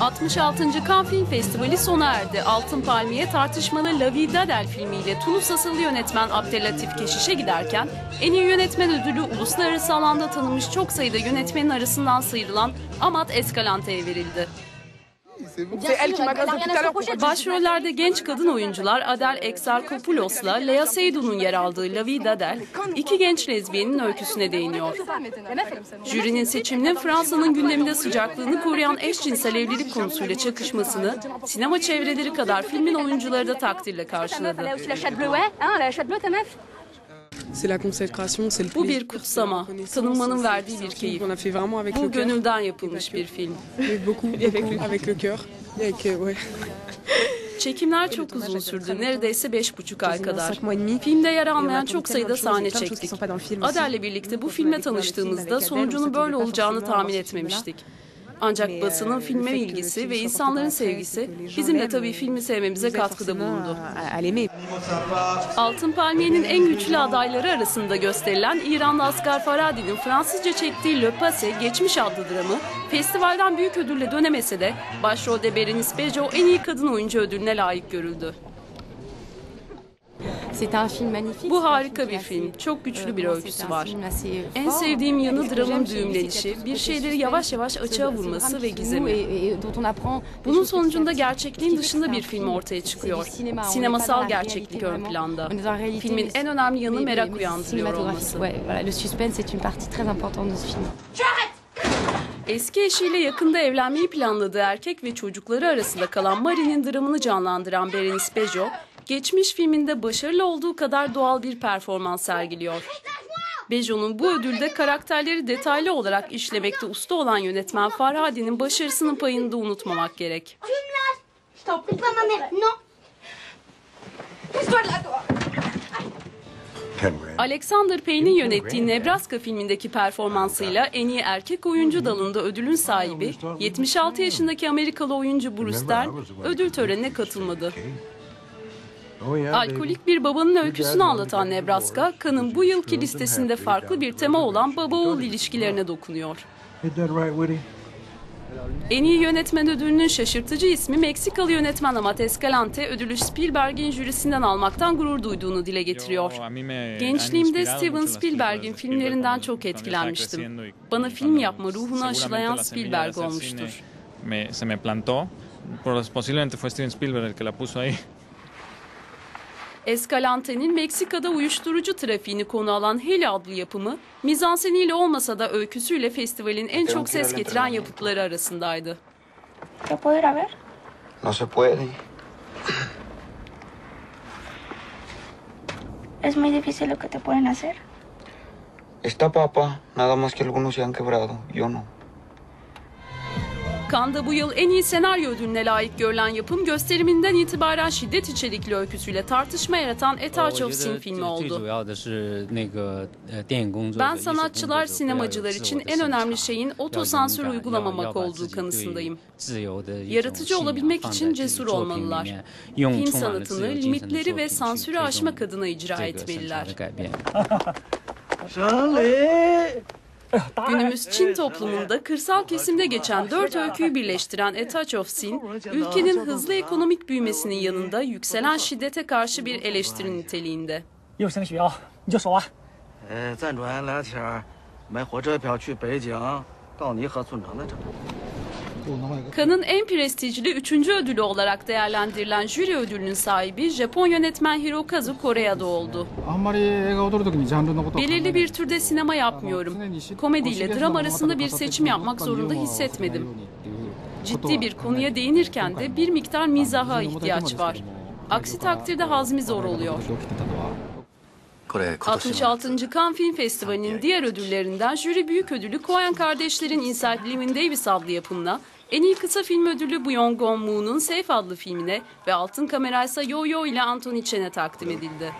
66. Cannes Film Festivali sona erdi. Altın Palmiye tartışmalı La Vida del filmiyle Tunus asıllı yönetmen Abdelatif Keşiş'e giderken en iyi yönetmen ödülü uluslararası alanda tanınmış çok sayıda yönetmenin arasından sıyrılan Amat Escalante'ye verildi. Başrollerde genç kadın oyuncular Adel Exarchopoulos'la Lea Seydoun'un yer aldığı La Vida del, iki genç lezbiyenin öyküsüne değiniyor. Jürinin seçiminin Fransa'nın gündeminde sıcaklığını koruyan eşcinsel evlilik konusuyla çakışmasını sinema çevreleri kadar filmin oyuncuları da takdirle karşıladı. Bu plaisir, bir kutsama, tanınmanın c'est- verdiği c'est bir keyif. Bu cœur. gönülden yapılmış bir film. Avec beaucoup, beaucoup, avec le cœur. Et Avec, ouais. Çekimler çok uzun sürdü, neredeyse beş buçuk ay kadar. Filmde yer almayan çok sayıda sahne çektik. sont pas dans le film aussi. Adele birlikte bu filme tanıştığımızda sonucunun on böyle olacağını tahmin etmemiştik. Ancak basının euh, filme ilgisi ve insanların sevgisi bizim de tabii filmi sevmemize katkıda bulundu. l'aimer. Altın Palmiye'nin en güçlü adayları arasında gösterilen İranlı Asghar Farhadi'nin Fransızca çektiği Le Passé Geçmiş adlı dramı festivalden büyük ödülle dönemese de başrolde Berenice Bejo en iyi kadın oyuncu ödülüne layık görüldü. Bu harika bir film. Çok güçlü euh, bir bon, öyküsü var. En sevdiğim yanı dramın düğümlenişi, bir şeyleri yavaş yavaş açığa vurması ve gizemi. Bunun sonucunda gerçekliğin dışında bir film ortaya çıkıyor. Sinemasal gerçeklik ön planda. Filmin en önemli yanı merak uyandırıyor olması. Eski eşiyle yakında evlenmeyi planladığı erkek ve çocukları arasında kalan Marie'nin dramını canlandıran Berenice Bejo, geçmiş filminde başarılı olduğu kadar doğal bir performans sergiliyor. Bejo'nun bu ödülde karakterleri detaylı olarak işlemekte usta olan yönetmen Farhadi'nin başarısının payını da unutmamak gerek. Alexander Payne'in yönettiği Nebraska filmindeki performansıyla en iyi erkek oyuncu dalında ödülün sahibi 76 yaşındaki Amerikalı oyuncu Bruce Dern ödül törenine katılmadı. Alkolik bir babanın öyküsünü anlatan Nebraska, Cannes'ın bu yılki listesinde farklı bir tema olan baba-oğul ilişkilerine dokunuyor. En iyi yönetmen ödülünün şaşırtıcı ismi Meksikalı yönetmen Amat Escalante ödülü Spielberg'in jürisinden almaktan gurur duyduğunu dile getiriyor. Gençliğimde Steven Spielberg'in filmlerinden çok etkilenmiştim. Bana film yapma ruhunu aşılayan Spielberg olmuştur. Me, se me plantó. Posiblemente fue Steven Spielberg el que la puso ahí. Escalante'nin Meksika'da uyuşturucu trafiğini konu alan Heli adlı yapımı, mizanseniyle olmasa da öyküsüyle festivalin en çok ses getiren yapıtları arasındaydı. ¿Lo puedo ir a ver? No se puede. Es muy difícil lo que te pueden hacer. Esta papa, nada más que algunos se han quebrado, yo no. Cannes'da bu yıl en iyi senaryo ödülüne layık görülen yapım gösteriminden itibaren şiddet içerikli öyküsüyle tartışma yaratan A Touch of Sin filmi oldu. Ben sanatçılar, sinemacılar için en önemli şeyin otosansür uygulamamak olduğu kanısındayım. Yaratıcı olabilmek için cesur olmalılar. Film sanatını, limitleri ve sansürü aşmak adına icra etmeliler. Günümüz Çin toplumunda kırsal kesimde geçen dört öyküyü birleştiren A Touch of Sin, ülkenin hızlı ekonomik büyümesinin yanında yükselen şiddete karşı bir eleştiri niteliğinde. Kanın en prestijli üçüncü ödülü olarak değerlendirilen jüri ödülünün sahibi Japon yönetmen Hirokazu Koreeda oldu. Belirli bir türde sinema yapmıyorum. Komedi ile dram arasında bir seçim yapmak zorunda hissetmedim. Ciddi bir konuya değinirken de bir miktar mizaha ihtiyaç var. Aksi takdirde hazmi zor oluyor. 66. Cannes Film Festivali'nin diğer ödüllerinden jüri büyük ödülü Koyan kardeşlerin Inside Limin Davis adlı yapımına, en iyi kısa film ödülü Buyong Gong Moo'nun Safe adlı filmine ve altın kamera ise Yo Yo ile Anthony Chen'e takdim edildi.